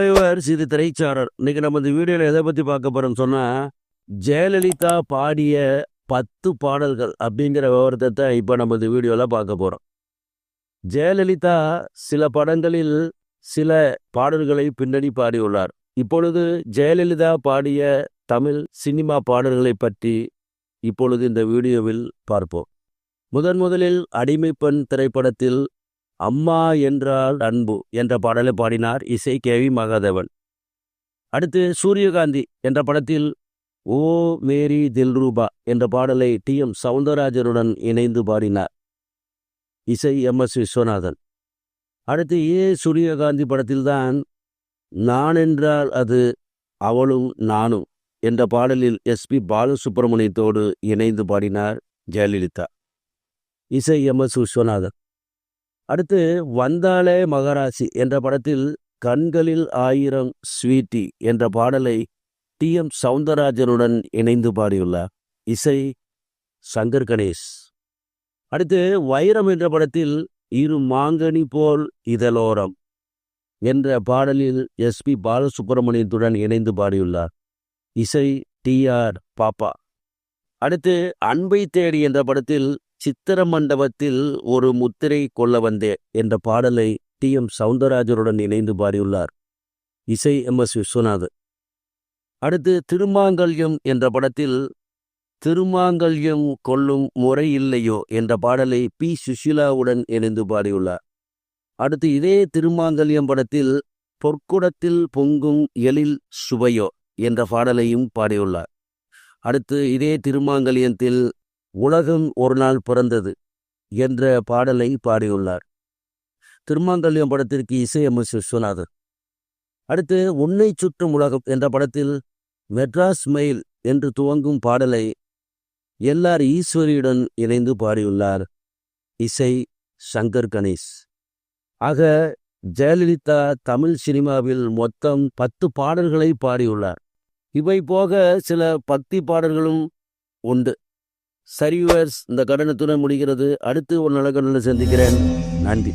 Viewers சிறு திரைச்சாரர். இன்னைக்கு நம்ம இந்த வீடியோவில் எதை பற்றி பார்க்க போகிறோம்னு சொன்னால் ஜெயலலிதா பாடிய பத்து பாடல்கள் அப்படிங்கிற விவரத்தை தான் இப்போ நம்ம இந்த வீடியோவில் பார்க்க போகிறோம் ஜெயலலிதா சில படங்களில் சில பாடல்களை பின்னணி பாடியுள்ளார். இப்பொழுது ஜெயலலிதா பாடிய தமிழ் சினிமா பாடல்களை பற்றி இப்பொழுது இந்த வீடியோவில் பார்ப்போம். முதன் முதலில் அடிமைப்பெண் திரைப்படத்தில் அம்மா என்றால் அன்பு என்ற பாடலை பாடினார் இசை கேவி மகாதேவன். அடுத்து சூரியகாந்தி என்ற படத்தில் ஓ மேரி தில்ரூபா என்ற பாடலை டி எம் சவுந்தரராஜனுடன் இணைந்து பாடினார் இசை எம் எஸ் விஸ்வநாதன். அடுத்து ஏ சூரியகாந்தி படத்தில்தான் நான் என்றால் அது அவளும் நானும் என்ற பாடலில் எஸ்பி பாலசுப்ரமணியத்தோடு இணைந்து பாடினார் ஜெயலலிதா. இசை எம் எஸ் விஸ்வநாதன். அடுத்து வந்தாலே மகராசி என்ற படத்தில் கண்களில் ஆயிரம் ஸ்வீட்டி என்ற பாடலை டி. எம். சவுந்தரராஜனுடன் இணைந்து பாடியுள்ளார் இசை சங்கர் கணேஷ். அடுத்து வைரம் என்ற படத்தில் இரு மாங்கனி போல் இதலோரம் என்ற பாடலில் எஸ். பி. பாலசுப்ரமணியத்துடன் இணைந்து பாடியுள்ளார் இசை டி. ஆர். பாப்பா. அடுத்து அன்பை தேடி என்ற படத்தில் சித்திர மண்டபத்தில் ஒரு முத்திரை கொள்ள வந்தே என்ற பாடலை டி. எம். சவுந்தரராஜருடன் இணைந்து பாடியுள்ளார் இசை எம். எஸ். விஸ்வநாதன் அடுத்து திருமாங்கல்யம் என்ற படத்தில் திருமாங்கல்யம் கொள்ளும் முறை இல்லையோ என்ற பாடலை பி. சுஷிலாவுடன் இணைந்து பாடியுள்ளார். அடுத்து இதே திருமாங்கல்யம் படத்தில் பொற்குடத்தில் பொங்கும் எழில் சுவையோ என்ற பாடலையும் பாடியுள்ளார். அடுத்து இதே திருமாங்கல்யத்தில் உலகம் ஒரு நாள் பிறந்தது என்ற பாடலை பாடியுள்ளார். திருமாங்கல்யம் படத்திற்கு இசை எம் விஸ்வநாதன் அடுத்து உன்னை சுற்றும் உலகம் என்ற படத்தில் மெட்ராஸ் மெயில் என்று துவங்கும் பாடலை எல்லார் ஈஸ்வரியுடன் இணைந்து பாடியுள்ளார் இசை சங்கர் கணேஷ். ஆக ஜெயலலிதா தமிழ் சினிமாவில் மொத்தம் பத்து பாடல்களை பாடியுள்ளார். இவை போக சில பக்தி பாடல்களும் உண்டு. சரிவர்ஸ் இந்த கடனத்துடன் முடிகிறது. அடுத்து ஒரு நல்ல கடனில் சந்திக்கிறேன். நன்றி.